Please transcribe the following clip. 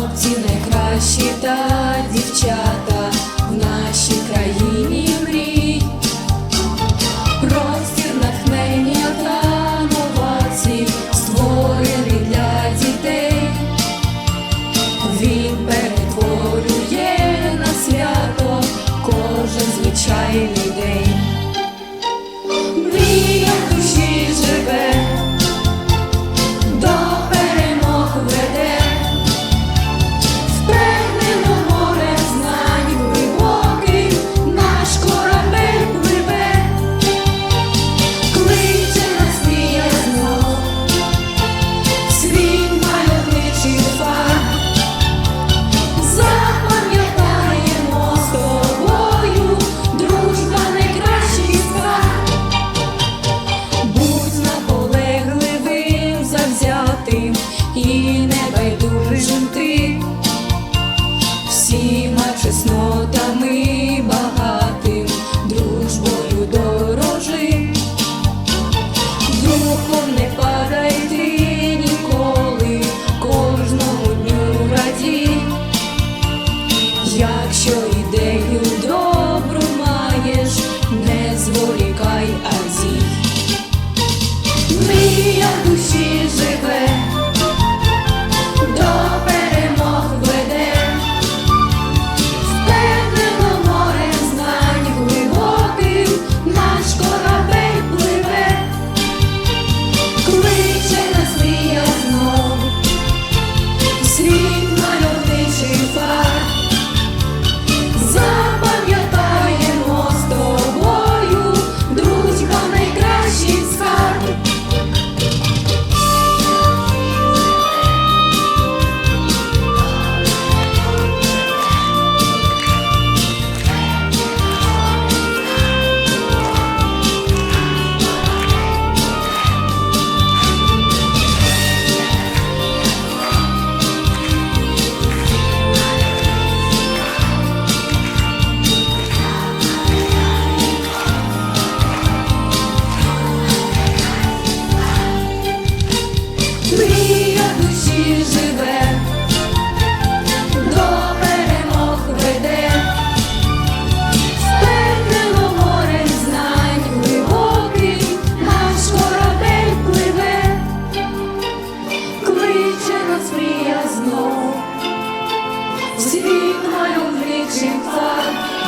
хлопці найкращі та дівчата в нашій країні. чеснотами багатим, дружбою дорожим, духом не зі мною в річі так.